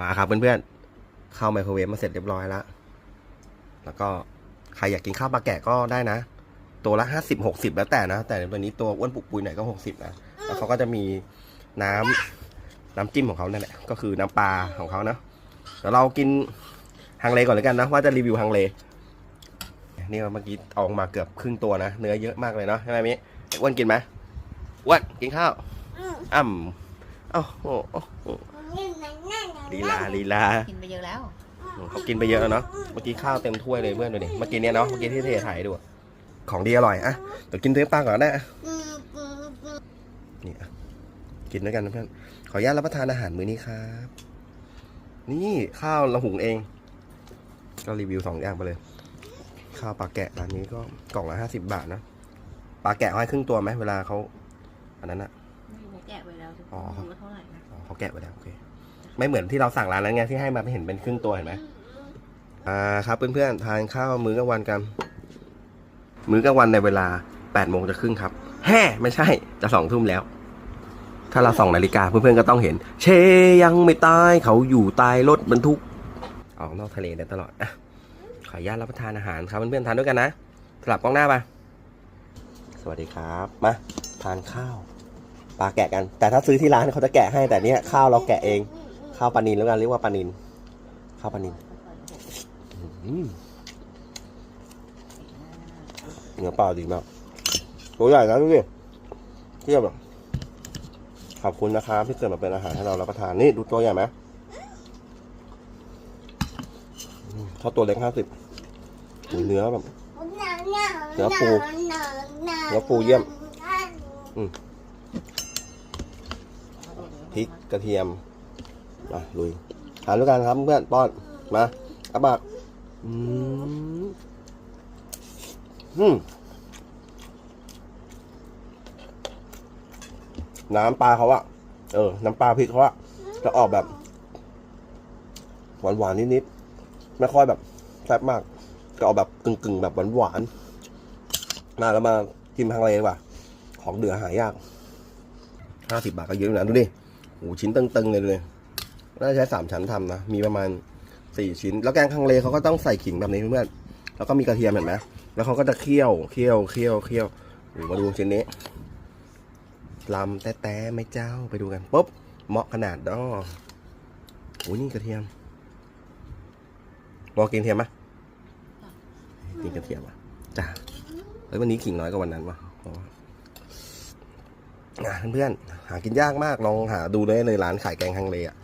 มาครับเพื่อนๆ เข้าไมโครเวฟมาเสร็จเรียบร้อยแล้ว แล้วก็ใครอยากกินข้าวปลาแกะก็ได้นะ ตัวละห้าสิบหกสิบแล้วแต่นะ แต่วันนี้ตัวอ้วนปุกปุยหน่อยก็หกสิบนะ แล้วเขาก็จะมีน้ำน้ำจิ้มของเขานั่นแหละ ก็คือน้ำปลาของเขานะเดี๋ยวเรากินฮังเลก่อนเลยกันนะ ว่าจะรีวิวฮังเลนี่เมื่อกี้เอาออกมาเกือบครึ่งตัวนะ เนื้อเยอะมากเลยเนาะใช่ไหมมิอ้วนกินไหมอ้วนกินข้าวอ่ำเอ้าโอ้โอ้โอ้ ลีลาลีลากินไปเยอะแล้วเขากินไปเยอะแล้วเนาะเมื่อกี้ข้าวเต็มถ้วยเลยเพื่อนดูดิเมื่อกี้เนี้ยเนาะเมื่อกี้ที่เทถ่ายให้ดูอะของดีอร่อยอะเดี๋ยวกินเนื้อปลาก่อนนะอะนี่อะกินด้วยกันนะเพื่อนขออนุญาตรับประทานอาหารมื้อนี้ครับ นี่ข้าวเราหุงเอง ก็รีวิวสองอย่างไปเลย ข้าวปลาแกะร้านนี้ก็กล่องละห้าสิบบาทนะปลาแกะเขาให้ครึ่งตัวไหมเวลาเขาอันนั้นอะไม่รู้แกะไปแล้วอ๋อไม่รู้ว่าเท่าไหร่นะอ๋อเขาแกะไปแล้วโอเค ไม่เหมือนที่เราสั่งร้านนั้นไงที่ให้มาไม่เห็นเป็นครึ่งตัวเห็นไหมอ่าครับเพื่อนๆทานข้าวมื้อกลางวันกัน มื้อกลางวันในเวลา8ปดโมงจะครึ่งครับแฮ่ไม่ใช่จะสองทุ่มแล้ว ถ้าเราส่องนาฬิกาเพื่อนๆก็ต้องเห็น เชยังไม่ตายเขาอยู่ตายรถบรรทุก ออกนอกทะเลได้ตลอดอะขออนุญาตรับประทานอาหารครับเพื่อนๆทานด้วยกันนะสลับกล้องหน้าไปสวัสดีครับมาทานข้าวปลาแกะกัน แต่ถ้าซื้อที่ร้านเขาจะแกะให้แต่เนี้ยข้าวเราแกะเอง ข้าวปลานินแล้วกันเรียกว่าปลานินข้าวปลานินเนื้อปลาดีมากตัวใหญ่นะดูดิเทียบขอบคุณนะครับที่เกิดมาเป็นอาหารให้เรารับประทานนี่ดูตัวใหญ่ไหมอืมเท่าตัวเล็กห้าสิบเนื้อแบบเนื้อปูเนื้อปูเยี่ยมพริกกระเทียม มาลุยทาด้วยกันครับเพื่อนป้อนมาอับบักอืมอืมน้ำปลาเขาอะเออ น้ำปลาพริกเขาอะจะออกแบบ หวานหวานๆนิดๆไม่ค่อยแบบแซ่บมากจะออกแบบกึ่งกึ่งๆแบบหวานหวานๆมาแล้วมากินทางเลดีกว่า ของเหลือหายากห้าสิบบาทก็เยอะอยู่นะดูดิโอ้ชิ้นตึงๆเลยเลย น่าจะใช้สามชั้นทำนะ มีประมาณสี่ชิ้น แล้วแกงคังเลเขาก็ต้องใส่ขิงแบบนี้เพื่อนแล้วก็มีกระเทียมเห็นไหมแล้วเขาก็จะเคี่ยวเคี่ยวเคี่ยวเคี่ยวมาดูชิ้นนี้ลำแต้ๆไม่เจ้าไปดูกันปุ๊บเหมาะขนาดดอโอ้ยนี่กระเทียมลองกินกระเทียมไหมกินกระเทียมอะจ้าเฮ้ยวันนี้ขิงน้อยกว่าวันนั้นว่ะเพื่อนๆหากินยากมากลองหาดูได้เลยร้านขายแกงฮังเลอะ